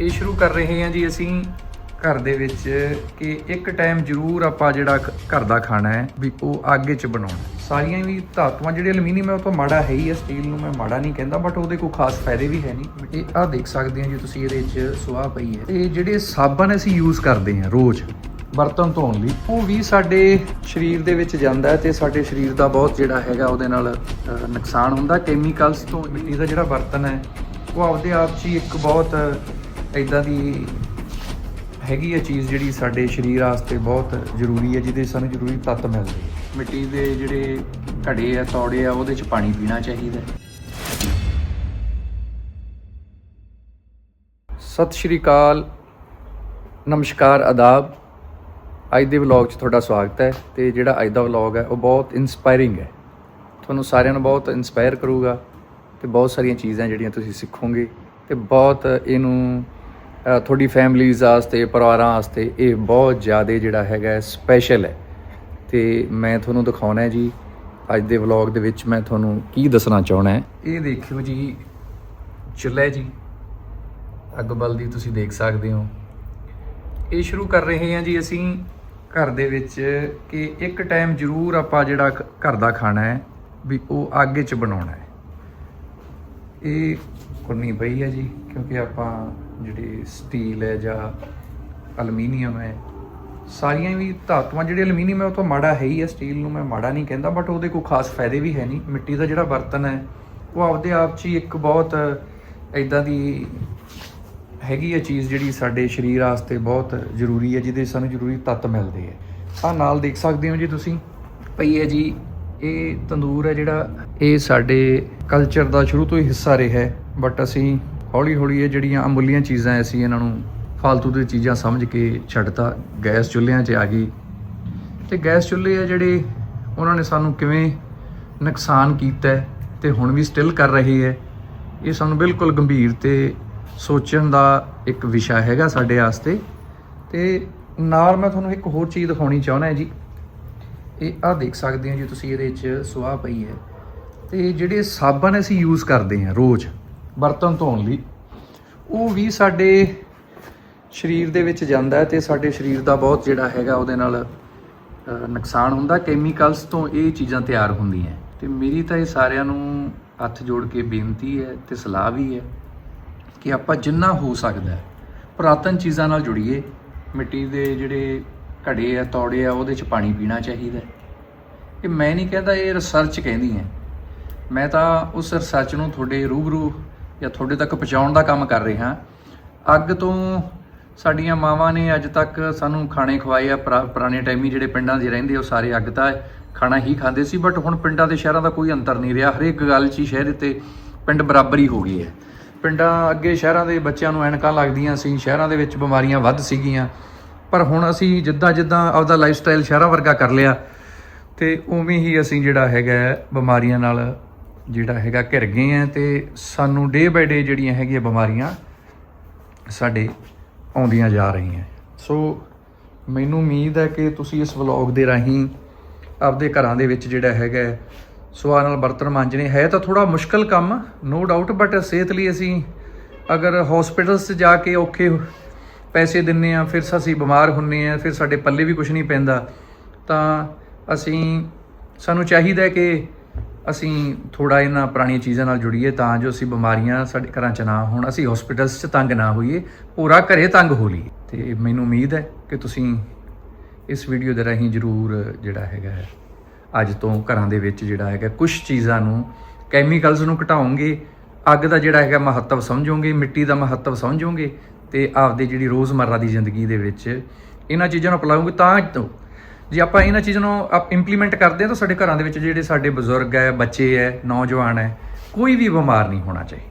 ਇਹ ਸ਼ੁਰੂ ਕਰ ਰਹੇ ਹਾਂ ਜੀ ਅਸੀਂ ਘਰ ਦੇ ਵਿੱਚ ਕਿ ਇੱਕ ਟਾਈਮ ਜ਼ਰੂਰ ਆਪਾਂ ਜਿਹੜਾ ਘਰ ਦਾ ਖਾਣਾ ਹੈ ਵੀ ਉਹ ਅੱਗ 'ਚ ਬਣਾਉਣਾ ਸਾਰੀਆਂ ਵੀ ਧਾਤੂਆਂ ਜਿਹੜੇ ਐਲੂਮੀਨੀਅਮ ਹੈ ਉਹ ਤਾਂ ਮਾੜਾ ਹੈ ਹੀ ਹੈ ਸਟੀਲ ਨੂੰ ਮੈਂ ਮਾੜਾ ਨਹੀਂ ਕਹਿੰਦਾ ਬਟ ਉਹਦੇ ਕੋਈ ਖਾਸ ਫਾਇਦੇ ਵੀ ਹੈ ਨਹੀਂ। ਇਹ ਆਹ ਦੇਖ ਸਕਦੇ ਹਾਂ ਜੀ ਤੁਸੀਂ ਇਹਦੇ 'ਚ ਸੁਆਹ ਪਈ ਹੈ। ਇਹ ਜਿਹੜੇ ਸਾਬਣ ਅਸੀਂ ਯੂਜ਼ ਕਰਦੇ ਹਾਂ ਰੋਜ਼, ਬਰਤਨ ਧੋਣ ਲਈ, ਉਹ ਵੀ ਸਾਡੇ ਸਰੀਰ ਦੇ ਵਿੱਚ ਜਾਂਦਾ ਹੈ ਤੇ ਸਾਡੇ ਸਰੀਰ ਦਾ ਬਹੁਤ ਜਿਹੜਾ ਹੈਗਾ ਉਹਦੇ ਨਾਲ ਨੁਕਸਾਨ ਹੁੰਦਾ। ਕੈਮੀਕਲਸ ਤੋਂ ਮਿੱਟੀ ਦਾ ਜਿਹੜਾ ਬਰਤਨ ਹੈ, ਉਹ ਆਪਦੇ ਆਪ 'ਚ ਹੀ ਇੱਕ ਬਹੁਤ ਇਦਾਂ ਦੀ ਹੈਗੀ ਹੈ ਚੀਜ਼ ਜਿਹੜੀ ਸਾਡੇ ਸਰੀਰ ਵਾਸਤੇ ਬਹੁਤ ਜ਼ਰੂਰੀ ਹੈ ਜਿਹਦੇ ਸਾਨੂੰ ਜ਼ਰੂਰੀ ਤੱਤ ਮਿਲਦੇ ਆ। ਮਿੱਟੀ ਦੇ ਜਿਹੜੇ ਘੜੇ ਆ ਤੌੜੇ ਆ ਉਹਦੇ 'ਚ ਪਾਣੀ ਪੀਣਾ ਚਾਹੀਦਾ। ਸਤਿ ਸ਼੍ਰੀ ਅਕਾਲ ਨਮਸਕਾਰ ਆਦਾਬ ਅੱਜ ਦੇ ਵਲੌਗ 'ਚ ਤੁਹਾਡਾ ਸਵਾਗਤ ਹੈ ਤੇ ਜਿਹੜਾ ਅੱਜ ਦਾ ਵਲੌਗ ਹੈ ਉਹ ਬਹੁਤ ਇਨਸਪਾਇਰਿੰਗ ਹੈ ਤੁਹਾਨੂੰ ਸਾਰਿਆਂ ਨੂੰ ਬਹੁਤ ਇਨਸਪਾਇਰ ਕਰੂਗਾ ਤੇ ਬਹੁਤ ਸਾਰੀਆਂ ਚੀਜ਼ਾਂ ਜਿਹੜੀਆਂ ਤੁਸੀਂ ਸਿੱਖੋਗੇ ਤੇ ਬਹੁਤ ਇਹਨੂੰ ਤੁਹਾਡੀ ਫੈਮਲੀਜ਼ ਵਾਸਤੇ, ਪਰਿਵਾਰਾਂ ਵਾਸਤੇ ਇਹ ਬਹੁਤ ਜ਼ਿਆਦਾ ਜਿਹੜਾ ਹੈਗਾ ਸਪੈਸ਼ਲ ਹੈ। ਤੇ ਮੈਂ ਤੁਹਾਨੂੰ ਦਿਖਾਉਣਾ ਹੈ ਜੀ, ਅੱਜ ਦੇ ਵਲੌਗ ਦੇ ਵਿੱਚ ਮੈਂ ਤੁਹਾਨੂੰ ਕੀ ਦੱਸਣਾ ਚਾਹਣਾ ਹੈ। ਇਹ ਦੇਖਿਓ ਜੀ, ਚੁੱਲ੍ਹਾ ਜੀ, ਅੱਗ ਬਲਦੀ ਤੁਸੀਂ ਦੇਖ ਸਕਦੇ ਹੋ। ਇਹ ਸ਼ੁਰੂ ਕਰ ਰਹੇ ਹਾਂ ਜੀ ਅਸੀਂ ਘਰ ਦੇ ਵਿੱਚ ਕਿ ਇੱਕ ਟਾਈਮ ਜ਼ਰੂਰ ਆਪਾਂ ਜਿਹੜਾ ਘਰ ਦਾ ਖਾਣਾ ਹੈ, ਵੀ ਉਹ ਅੱਗ 'ਚ ਬਣਾਉਣਾ ਹੈ। ਇਹ ਕੁਰਨੀ ਪਈ ਹੈ ਜੀ, ਕਿਉਂਕਿ ਆਪਾਂ ਜਿਹੜੀ ਸਟੀਲ ਹੈ ਜਾਂ ਅਲਮੀਨੀਅਮ ਹੈ, ਸਾਰੀਆਂ ਵੀ ਧਾਤੂਆਂ ਜਿਹੜੇ ਅਲਮੀਨੀਅਮ ਹੈ, ਉਹ ਤਾਂ ਮਾੜਾ ਹੈ ਹੀ ਹੈ ਸਟੀਲ ਨੂੰ ਮੈਂ ਮਾੜਾ ਨਹੀਂ ਕਹਿੰਦਾ ਬਟ ਉਹਦੇ ਕੋਈ ਖਾਸ ਫਾਇਦੇ ਵੀ ਹੈ ਨਹੀਂ। ਮਿੱਟੀ ਦਾ ਜਿਹੜਾ ਬਰਤਨ ਹੈ, ਉਹ ਆਪਦੇ ਆਪ 'ਚ ਹੀ ਇੱਕ ਬਹੁਤ ਇਦਾਂ ਦੀ ਹੈਗੀ ਹੈ ਚੀਜ਼ ਜਿਹੜੀ ਸਾਡੇ ਸਰੀਰ ਵਾਸਤੇ ਬਹੁਤ ਜ਼ਰੂਰੀ ਹੈ, ਜਿਹਦੇ ਸਾਨੂੰ ਜ਼ਰੂਰੀ ਤੱਤ ਮਿਲਦੇ ਆ ਆਹ ਨਾਲ ਦੇਖ ਸਕਦੇ ਹੋ ਜੀ ਤੁਸੀਂ ਪਈ ਹੈ ਜੀ, ਇਹ ਤੰਦੂਰ ਹੈ ਜਿਹੜਾ, ਇਹ ਸਾਡੇ ਕਲਚਰ ਦਾ ਸ਼ੁਰੂ ਤੋਂ ਹੀ ਹਿੱਸਾ ਰਿਹਾ ਹੈ ਬਟ ਅਸੀਂ ਹੌਲੀ ਹੌਲੀ ਇਹ ਜਿਹੜੀਆਂ ਅਮੁੱਲੀਆਂ ਚੀਜ਼ਾਂ ਅਸੀਂ ਇਹਨਾਂ ਨੂੰ ਫालतू ਦੀ ਚੀਜ਼ਾਂ ਸਮਝ ਕੇ ਛੱਡਤਾ। ਗੈਸ ਚੁੱਲ੍ਹਿਆਂ 'ਚ ਆ ਗਈ। ਤੇ ਗੈਸ ਚੁੱਲ੍ਹੇ ਆ ਜਿਹੜੇ ਉਹਨਾਂ ਨੇ ਸਾਨੂੰ ਕਿਵੇਂ ਨੁਕਸਾਨ ਕੀਤਾ ਹੈ ਤੇ ਹੁਣ ਵੀ ਸਟਿਲ ਕਰ ਰਹੇ ਹੈ ਇਹ ਸਾਨੂੰ ਬਿਲਕੁਲ ਗੰਭੀਰ ਤੇ ਸੋਚਣ ਦਾ ਇੱਕ ਵਿਸ਼ਾ ਹੈਗਾ ਸਾਡੇ ਵਾਸਤੇ। ਤੇ ਨਾਲ ਮੈਂ ਤੁਹਾਨੂੰ ਇੱਕ ਹੋਰ ਚੀਜ਼ ਦਿਖਾਉਣੀ ਚਾਹੁੰਦਾ ਜੀ। ਇਹ ਆਹ ਦੇਖ ਸਕਦੇ ਹੋ ਜੀ ਤੁਸੀਂ ਇਹਦੇ 'ਚ ਸੁਆਹ ਪਈ ਹੈ ਤੇ ਜਿਹੜੇ ਸਾਬਣ ਅਸੀਂ ਯੂਜ਼ ਕਰਦੇ ਹਾਂ ਰੋਜ਼ ਬਰਤਨ ਧੋਣ ਲਈ ਉਹ ਵੀ ਸਾਡੇ ਸਰੀਰ ਦੇ ਵਿੱਚ ਜਾਂਦਾ ਹੈ ਤੇ ਸਾਡੇ ਸਰੀਰ ਦਾ ਬਹੁਤ ਜਿਹੜਾ ਹੈਗਾ ਉਹਦੇ ਨਾਲ ਨੁਕਸਾਨ ਹੁੰਦਾ। ਕੈਮੀਕਲਸ ਤੋਂ ਇਹ ਚੀਜ਼ਾਂ ਤਿਆਰ ਹੁੰਦੀਆਂ ਤੇ ਮੇਰੀ ਤਾਂ ਇਹ ਸਾਰਿਆਂ ਨੂੰ ਹੱਥ ਜੋੜ ਕੇ ਬੇਨਤੀ ਹੈ ਤੇ ਸਲਾਹ ਵੀ ਹੈ ਕਿ ਆਪਾਂ ਜਿੰਨਾ ਹੋ ਸਕਦਾ ਹੈ, ਪੁਰਾਤਨ ਚੀਜ਼ਾਂ ਨਾਲ ਜੁੜੀਏ। ਮਿੱਟੀ ਦੇ ਜਿਹੜੇ ਘੜੇ ਆ, ਤੌੜੇ ਆ, ਉਹਦੇ 'ਚ ਪਾਣੀ ਪੀਣਾ ਚਾਹੀਦਾ ਇਹ ਮੈਂ ਨਹੀਂ ਕਹਿੰਦਾ ਇਹ ਰਿਸਰਚ ਕਹਿੰਦੀ ਹੈ। ਮੈਂ ਤਾਂ ਉਸ ਰਿਸਰਚ ਨੂੰ ਤੁਹਾਡੇ ਰੂਬਰੂ ਜਾਂ ਤੁਹਾਡੇ ਤੱਕ ਪਹੁੰਚਾਉਣ ਦਾ ਕੰਮ ਕਰ ਰਿਹਾ। ਅੱਗ ਤੋਂ ਸਾਡੀਆਂ ਮਾਵਾਂ ਨੇ ਅੱਜ ਤੱਕ ਸਾਨੂੰ ਖਾਣੇ ਖਵਾਏ ਆ। ਪੁਰਾ- ਪੁਰਾਣੇ ਟਾਈਮੀ ਜਿਹੜੇ ਪਿੰਡਾਂ ਦੇ ਰਹਿੰਦੇ ਉਹ ਸਾਰੇ ਅੱਗ ਤਾਂ ਖਾਣਾ ਹੀ ਖਾਂਦੇ ਸੀ, ਬਟ ਹੁਣ ਪਿੰਡਾਂ ਤੇ ਸ਼ਹਿਰਾਂ ਦਾ ਕੋਈ ਅੰਤਰ ਨਹੀਂ ਰਿਹਾ। ਹਰੇਕ ਗੱਲ 'ਚ ਹੀ ਸ਼ਹਿਰ ਤੇ ਪਿੰਡ ਬਰਾਬਰ ਹੀ ਹੋ ਗਈ ਹੈ। ਪਿੰਡਾਂ ਅੱਗੇ ਸ਼ਹਿਰਾਂ ਦੇ ਬੱਚਿਆਂ ਨੂੰ ਐਨਕਾਂ ਲੱਗਦੀਆਂ ਸੀ, ਸ਼ਹਿਰਾਂ ਦੇ ਵਿੱਚ ਬਿਮਾਰੀਆਂ ਵੱਧ ਸੀਗੀਆਂ। ਪਰ ਹੁਣ ਅਸੀਂ ਜਿੱਦਾਂ ਜਿੱਦਾਂ ਆਪਦਾ ਲਾਈਫ ਸਟਾਈਲ ਸ਼ਹਿਰਾਂ ਵਰਗਾ ਕਰ ਲਿਆ, ਤੇ ਉਵੇਂ ਹੀ ਅਸੀਂ ਜਿਹੜਾ ਹੈਗਾ ਬਿਮਾਰੀਆਂ ਨਾਲ ਜਿਹੜਾ ਹੈਗਾ ਘਿਰ ਗਏ ਆ ਤੇ ਸਾਨੂੰ ਡੇ ਬਾਈ ਡੇ ਜਿਹੜੀਆਂ ਹੈਗੀਆਂ ਬਿਮਾਰੀਆਂ ਸਾਡੇ ਆਉਂਦੀਆਂ ਜਾ ਰਹੀਆਂ। ਸੋ ਮੈਨੂੰ ਉਮੀਦ ਹੈ ਕਿ ਤੁਸੀਂ ਇਸ ਵਲੌਗ ਦੇ ਰਾਹੀਂ ਆਪਦੇ ਘਰਾਂ ਦੇ ਵਿੱਚ ਜਿਹੜਾ ਹੈਗਾ ਹੈ, ਸੁਆਹ ਨਾਲ ਬਰਤਨ ਮਾਂਜਣੇ ਹੈ ਤਾਂ ਥੋੜਾ ਮੁਸ਼ਕਲ ਕੰਮ ਨੋ ਡਾਊਟ ਬਟ ਸਿਹਤ ਲਈ ਅਸੀਂ ਅਗਰ ਹਸਪੀਟਲਸ 'ਚ ਜਾ ਕੇ ਔਖੇ ਪੈਸੇ ਦਿੰਨੇ ਆ ਫਿਰ ਅਸੀਂ ਬਿਮਾਰ ਹੁੰਨੇ ਆ ਫਿਰ ਸਾਡੇ ਪੱਲੇ ਵੀ ਕੁਝ ਨਹੀਂ ਪੈਂਦਾ ਤਾਂ ਅਸੀਂ ਸਾਨੂੰ ਚਾਹੀਦਾ ਕਿ ਅਸੀਂ ਥੋੜਾ ਇਹਨਾਂ ਪੁਰਾਣੀਆਂ ਚੀਜ਼ਾਂ ਨਾਲ ਜੁੜੀਏ ਤਾਂ ਜੋ ਅਸੀਂ ਬਿਮਾਰੀਆਂ ਸਾਡੇ ਘਰਾਂ 'ਚ ਨਾ ਹੋਣ ਅਸੀਂ ਹਸਪੀਟਲਸ 'ਚ ਤੰਗ ਨਾ ਹੋਈਏ ਪੂਰਾ ਘਰੇ ਤੰਗ ਹੋ ਲਈਏ। ਤੇ ਮੈਨੂੰ ਉਮੀਦ ਹੈ ਕਿ ਤੁਸੀਂ ਇਸ ਵੀਡੀਓ ਦੇ ਰਾਹੀਂ ਜਰੂਰ ਜਿਹੜਾ ਹੈਗਾ ਹੈ, ਅੱਜ ਤੋਂ ਘਰਾਂ ਦੇ ਵਿੱਚ ਜਿਹੜਾ ਹੈਗਾ ਕੁਝ ਚੀਜ਼ਾਂ ਨੂੰ ਕੈਮੀਕਲਸ ਨੂੰ ਘਟਾਉਂਗੇ ਅੱਗ ਦਾ ਜਿਹੜਾ ਹੈਗਾ ਮਹੱਤਵ ਸਮਝੋਗੇ ਮਿੱਟੀ ਦਾ ਮਹੱਤਵ ਸਮਝੋਗੇ ਤੇ ਆਪਦੀ ਜਿਹੜੀ ਰੋਜ਼ਮਰਰਾ ਦੀ ਜ਼ਿੰਦਗੀ ਦੇ ਵਿੱਚ ਇਹਨਾਂ ਚੀਜ਼ਾਂ ਨੂੰ ਅਪਣਾਓਗੇ ਤਾਂ ਜੇ ਆਪਾਂ ਇਹਨਾਂ ਚੀਜ਼ਾਂ ਨੂੰ ਆਪ ਇੰਪਲੀਮੈਂਟ ਕਰਦੇ ਹਾਂ ਤਾਂ ਸਾਡੇ ਘਰਾਂ ਦੇ ਵਿੱਚ ਜਿਹੜੇ ਸਾਡੇ ਬਜ਼ੁਰਗ ਹੈ, ਬੱਚੇ ਹੈ, ਨੌਜਵਾਨ ਹੈ, ਕੋਈ ਵੀ ਬਿਮਾਰ ਨਹੀਂ ਹੋਣਾ ਚਾਹੀਦਾ।